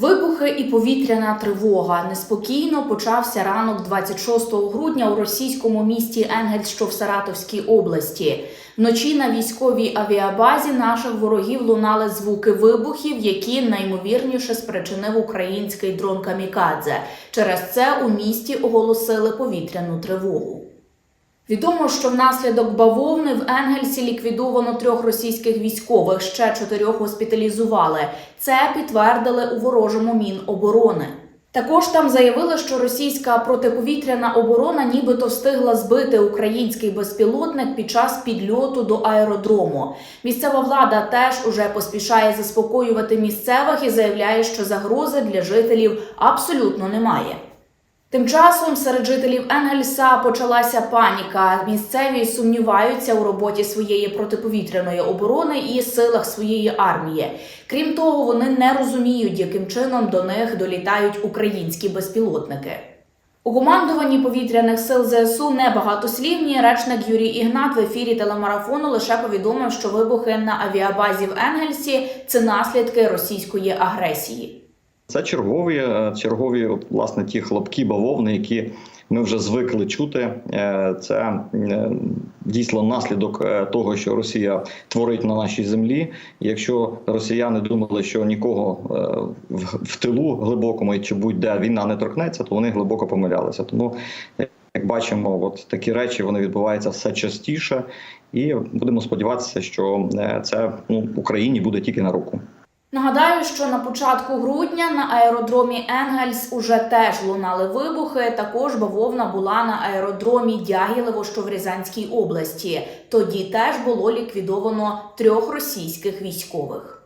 Вибухи і повітряна тривога. Неспокійно почався ранок 26 грудня у російському місті Енгельс, що в Саратовській області. Вночі на військовій авіабазі наших ворогів лунали звуки вибухів, які наймовірніше спричинив український дрон Камікадзе. Через це у місті оголосили повітряну тривогу. Відомо, що внаслідок бавовни в Енгельсі ліквідовано трьох російських військових, ще чотирьох госпіталізували. Це підтвердили у ворожому Міноборони. Також там заявили, що російська протиповітряна оборона нібито встигла збити український безпілотник під час підльоту до аеродрому. Місцева влада теж уже поспішає заспокоювати місцевих і заявляє, що загрози для жителів абсолютно немає. Тим часом серед жителів Енгельса почалася паніка. Місцеві сумніваються у роботі своєї протиповітряної оборони і силах своєї армії. Крім того, вони не розуміють, яким чином до них долітають українські безпілотники. У командуванні повітряних сил ЗСУ небагатослівні речник Юрій Ігнат в ефірі телемарафону лише повідомив, що вибухи на авіабазі в Енгельсі це наслідки російської агресії. Це чергові, е, чергові, власне, ті хлопки бавовни, які ми вже звикли чути. Е, Це е, дійсно наслідок того, що Росія творить на нашій землі. Якщо росіяни думали, що нікого в- тилу глибокому чи будь-де війна не торкнеться, то вони глибоко помилялися. Тому як бачимо, от такі речі вони відбуваються все частіше, і будемо сподіватися, що це ну Україні буде тільки на руку. Нагадаю, що на початку грудня на аеродромі Енгельс уже теж лунали вибухи. Також бавовна була на аеродромі Дягілево, що в Рязанській області. Тоді теж було ліквідовано трьох російських військових.